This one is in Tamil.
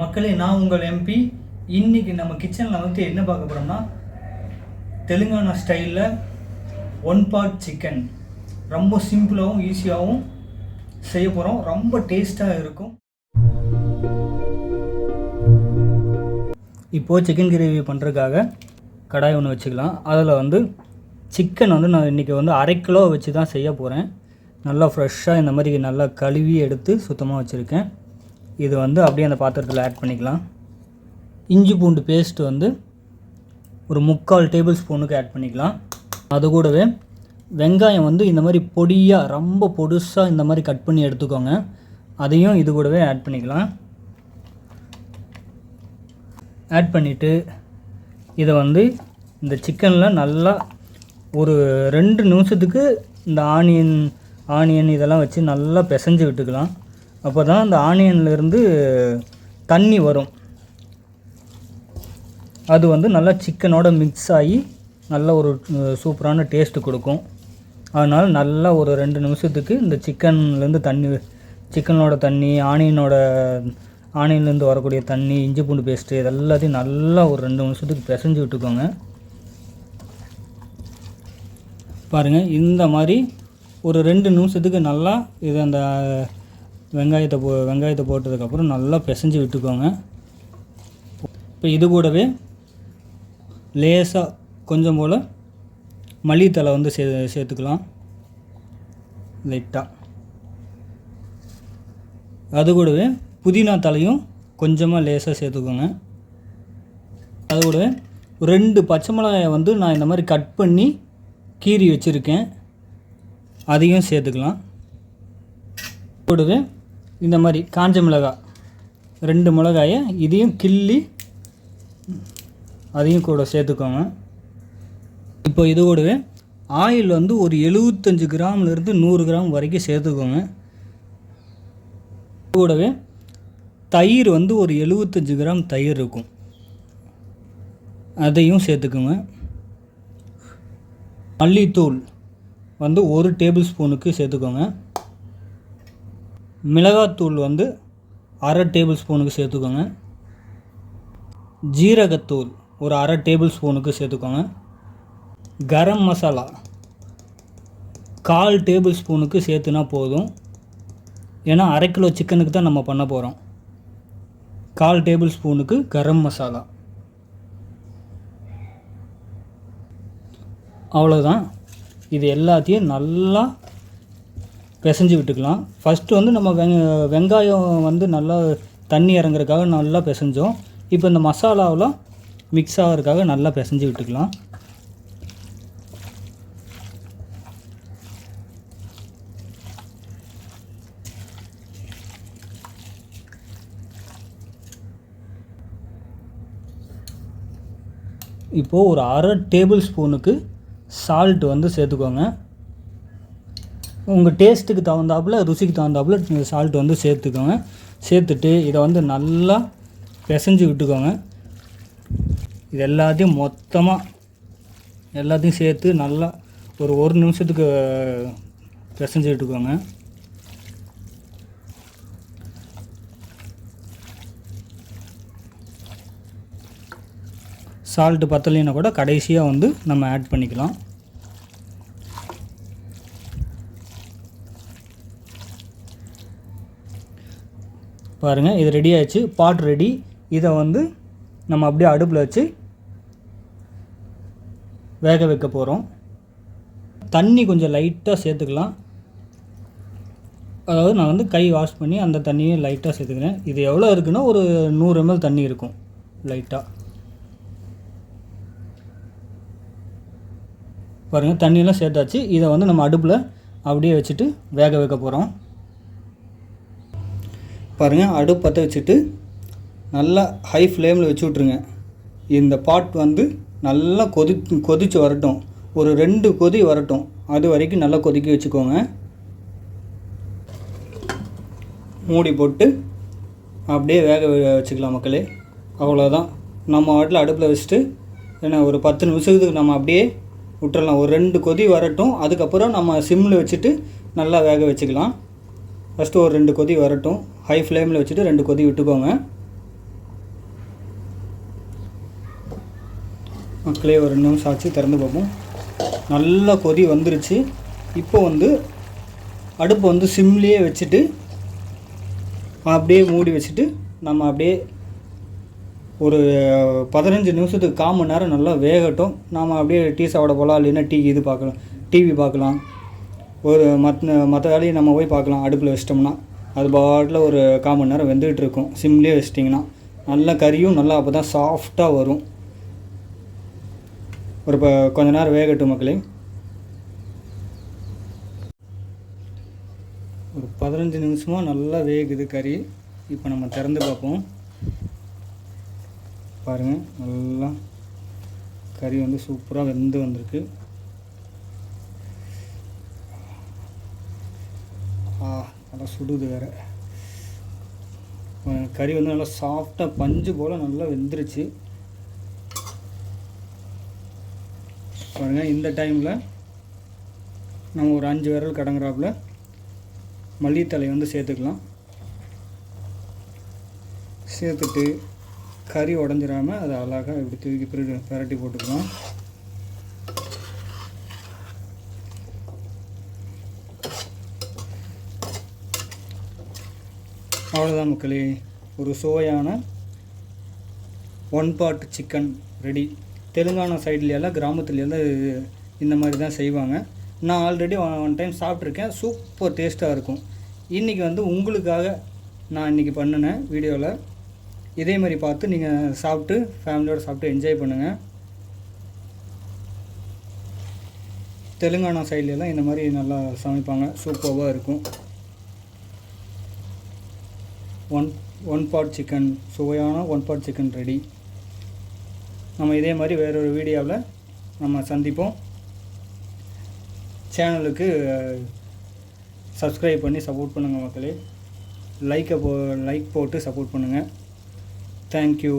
மக்களே நான் உங்கள் எம்பி இன்னைக்கு நம்ம கிச்சனில் வந்து என்ன பார்க்க போகிறோம்னா தெலுங்கானா ஸ்டைலில் ஒன் பார்ட் சிக்கன் ரொம்ப சிம்பிளாகவும் ஈஸியாகவும் செய்ய போகிறோம் ரொம்ப டேஸ்ட்டாக இருக்கும். இப்போது சிக்கன் கிரேவி பண்ணுறதுக்காக கடாய் ஒன்று வச்சுக்கலாம். அதில் வந்து சிக்கன் வந்து நான் இன்றைக்கி வந்து அரை கிலோ வச்சு தான் செய்ய போகிறேன் நல்லா ஃப்ரெஷ்ஷாக இந்த மாதிரி நல்லா கழுவி எடுத்து சுத்தமாக வச்சுருக்கேன். இது வந்து அப்படியே அந்த பாத்திரத்தில் ஆட் பண்ணிக்கலாம். இஞ்சி பூண்டு பேஸ்ட் வந்து ஒரு முக்கால் டேபிள் ஸ்பூனுக்கு ஆட் பண்ணிக்கலாம். அது கூடவே வெங்காயம் வந்து இந்த மாதிரி பொடியாக ரொம்ப பொடுசாக இந்த மாதிரி கட் பண்ணி எடுத்துக்கோங்க. அதையும் இது கூடவே ஆட் பண்ணிக்கலாம். ஆட் பண்ணிவிட்டு இதை வந்து இந்த சிக்கனில் நல்லா ஒரு ரெண்டு நிமிஷத்துக்கு இந்த ஆனியன் ஆனியன் இதெல்லாம் வச்சு நல்லா பிசைஞ்சு விட்டுக்கலாம். அப்போ தான் அந்த ஆனியன்லேருந்து தண்ணி வரும். அது வந்து நல்லா சிக்கனோட மிக்ஸ் ஆகி நல்ல ஒரு சூப்பரான டேஸ்ட்டு கொடுக்கும். அதனால் நல்லா ஒரு ரெண்டு நிமிஷத்துக்கு இந்த சிக்கன்லேருந்து தண்ணி சிக்கனோட தண்ணி ஆனியனோட ஆனியன்லேருந்து வரக்கூடிய தண்ணி இஞ்சி பூண்டு பேஸ்ட்டு இது எல்லாத்தையும் நல்லா ஒரு ரெண்டு நிமிஷத்துக்கு பிசைஞ்சு விட்டுக்கோங்க. பாருங்கள் இந்த மாதிரி ஒரு ரெண்டு நிமிஷத்துக்கு நல்லா இது அந்த வெங்காயத்தை போ வெங்காயத்தை போட்டதுக்கப்புறம் நல்லா பிசைஞ்சு விட்டுக்கோங்க. இப்போ இது கூடவே லேசாக கொஞ்சம் போல் மல்லித்தலை வந்து சே சேர்த்துக்கலாம். லைட்டாக அது கூடவே புதினா தலையும் கொஞ்சமாக லேசாக சேர்த்துக்கோங்க. அது கூடவே ரெண்டு பச்சை மிளகாயை வந்து நான் இந்த மாதிரி கட் பண்ணி கீறி வச்சுருக்கேன். அதையும் சேர்த்துக்கலாம். கூடவே இந்த மாதிரி காஞ்ச மிளகாய் ரெண்டு மிளகாயை இதையும் கிள்ளி அதையும் கூட சேர்த்துக்கோங்க. இப்போ இது கூடவே ஆயில் வந்து ஒரு எழுபத்தஞ்சு கிராம்லேருந்து நூறு கிராம் வரைக்கும் சேர்த்துக்கோங்க. இது கூடவே தயிர் வந்து ஒரு எழுபத்தஞ்சு கிராம் தயிர் இருக்கும். அதையும் சேர்த்துக்கோங்க. மல்லித்தூள் வந்து ஒரு டேபிள் ஸ்பூனுக்கு சேர்த்துக்கோங்க. மிளகாத்தூள் வந்து அரை டேபிள் ஸ்பூனுக்கு சேர்த்துக்கோங்க. ஜீரகத்தூள் ஒரு அரை டேபிள் ஸ்பூனுக்கு சேர்த்துக்கோங்க. கரம் மசாலா கால் டேபிள் ஸ்பூனுக்கு சேர்த்துனா போதும். ஏன்னா அரை கிலோ சிக்கனுக்கு தான் நம்ம பண்ண போகிறோம் கால் டேபிள் ஸ்பூனுக்கு கரம் மசாலா. அவ்வளோதான் இது எல்லாத்தையும் நல்லா பிசைஞ்சு விட்டுக்கலாம். ஃபஸ்ட்டு வந்து நம்ம வெங் வெங்காயம் வந்து நல்லா தண்ணி இறங்குறதுக்காக நல்லா பிசைஞ்சோம். இப்போ இந்த மசாலாவெலாம் மிக்ஸ் ஆகிறதுக்காக நல்லா பிசைஞ்சு விட்டுக்கலாம். இப்போது ஒரு அரை டேபிள் ஸ்பூனுக்கு சால்ட் வந்து சேர்த்துக்கோங்க. உங்கள் டேஸ்ட்டுக்கு தகுந்தாப்புல ருசிக்கு தகுந்தாப்புல சால்ட் வந்து சேர்த்துக்கோங்க. சேர்த்துட்டு இதை வந்து நல்லா பிசைஞ்சு விட்டுக்கோங்க. இது எல்லாத்தையும் மொத்தமாக எல்லாத்தையும் சேர்த்து நல்லா ஒரு ஒரு நிமிஷத்துக்கு பிசைஞ்சு விட்டுக்கோங்க. சால்ட்டு பத்தலைன்னா கூட கடைசியாக வந்து நம்ம ஆட் பண்ணிக்கலாம். பாருங்கள் இது ரெடி ஆயிடுச்சு. பாட் ரெடி இதை வந்து நம்ம அப்படியே அடுப்பில் வச்சு வேக வைக்க போகிறோம் தண்ணி கொஞ்சம் லைட்டாக சேர்த்துக்கலாம். அதாவது நான் வந்து கை வாஷ் பண்ணி அந்த தண்ணியை லைட்டாக சேர்த்துக்கிறேன். இது எவ்வளோ இருக்குன்னா ஒரு நூறு எம்எல் தண்ணி இருக்கும் லைட்டாக பாருங்கள் தண்ணியெல்லாம் சேர்த்தாச்சு. இதை வந்து நம்ம அடுப்பில் அப்படியே வச்சுட்டு வேக வைக்க போகிறோம் பாருங்கள் அடுப்பு பற்ற வச்சுட்டு நல்லா ஹை ஃப்ளேமில் வச்சு விட்ருங்க இந்த பாட் வந்து நல்லா கொதி கொதித்து வரட்டும். ஒரு ரெண்டு கொதி வரட்டும். அது வரைக்கும் நல்லா கொதிக்க வச்சுக்கோங்க. மூடி போட்டு அப்படியே வேக வச்சுக்கலாம் மக்களே. அவ்வளோதான் நம்ம வாட்டில் அடுப்பில் வச்சுட்டு ஏன்னா ஒரு பத்து நிமிஷத்துக்கு நம்ம அப்படியே விட்டுறலாம். ஒரு ரெண்டு கொதி வரட்டும். அதுக்கப்புறம் நம்ம சிம்மில் வச்சுட்டு நல்லா வேக வச்சுக்கலாம். ஃபஸ்ட்டு ஒரு ரெண்டு கொதி வரட்டும். ஹை ஃப்ளேமில் வச்சுட்டு ரெண்டு கொதி விட்டுக்கோங்க. மக்களே ஒரு ரெண்டு நிமிஷம் ஆச்சு திறந்து பார்ப்போம். நல்லா கொதி வந்துருச்சு. இப்போ வந்து அடுப்பை வந்து சிம்லேயே வச்சுட்டு அப்படியே மூடி வச்சுட்டு நம்ம அப்படியே ஒரு பதினஞ்சு நிமிஷத்துக்கு கால் மணி நேரம் நல்லா வேகட்டும். நாம் அப்படியே டீ சாப்பிட போகலாம் இல்லைன்னா டீ இது பார்க்கலாம் டிவி பார்க்கலாம். ஒரு மத் மற்ற வேலையை நம்ம போய் பார்க்கலாம். அடுப்பில் வச்சிட்டோம்னா. அது பாட்டில் ஒரு கால் மணி நேரம் வெந்துகிட்டு இருக்கும். சிம்லேயே வச்சிட்டிங்கன்னா. நல்லா கறியும் நல்லா அப்போ தான் சாஃப்டாக வரும். ஒரு இப்போ கொஞ்ச நேரம் வேகட்டும் மக்களே. ஒரு பதினஞ்சு நிமிஷமாக நல்லா வேகுது கறி. இப்போ நம்ம திறந்து பார்ப்போம். பாருங்கள் நல்லா கறி வந்து சூப்பராக வெந்து வந்திருக்கு ஆ நல்லா சுடுது வேறு. கறி வந்து நல்லா சாஃப்டாக பஞ்சு போல் நல்லா வெந்துருச்சு. பாருங்கள் இந்த டைமில் நம்ம ஒரு அஞ்சு விரல் கடங்குறாப்புல மல்லித்தலை வந்து சேர்த்துக்கலாம். சேர்த்துட்டு கறி உடஞ்சிராமல் அதை அழகாக இப்படி தூக்கி பிரி பிரட்டி போட்டுக்கலாம். அவ்வளோதான் மக்களே. ஒரு சுவையான one pot chicken ready Telangana சைட்லேயெல்லாம் கிராமத்துலேயெல்லாம் இந்த மாதிரி தான் செய்வாங்க. நான் ஆல்ரெடி ஒன் டைம் சாப்பிட்ருக்கேன் சூப்பர் டேஸ்ட்டாக இருக்கும். இன்றைக்கி வந்து உங்களுக்காக நான் இன்றைக்கி பண்ணினேன் வீடியோவில் இதே மாதிரி பார்த்து நீங்கள் சாப்பிட்டு ஃபேமிலியோடு சாப்பிட்டு என்ஜாய் பண்ணுங்கள் தெலுங்கானா சைட்ல இந்த மாதிரி நல்லா சமைப்பாங்க. சூப்பராக இருக்கும். ஒன் ஒன் பாட் சிக்கன் சுவையான ஒன் பாட் சிக்கன் ரெடி நம்ம இதே மாதிரி வேறொரு வீடியோவில் நம்ம சந்திப்போம். சேனலுக்கு சப்ஸ்கிரைப் uh, பண்ணி சப்போர்ட் பண்ணுங்கள் மக்களே. லைக்கை போ லைக் போட்டு சப்போர்ட் பண்ணுங்கள் தேங்க்யூ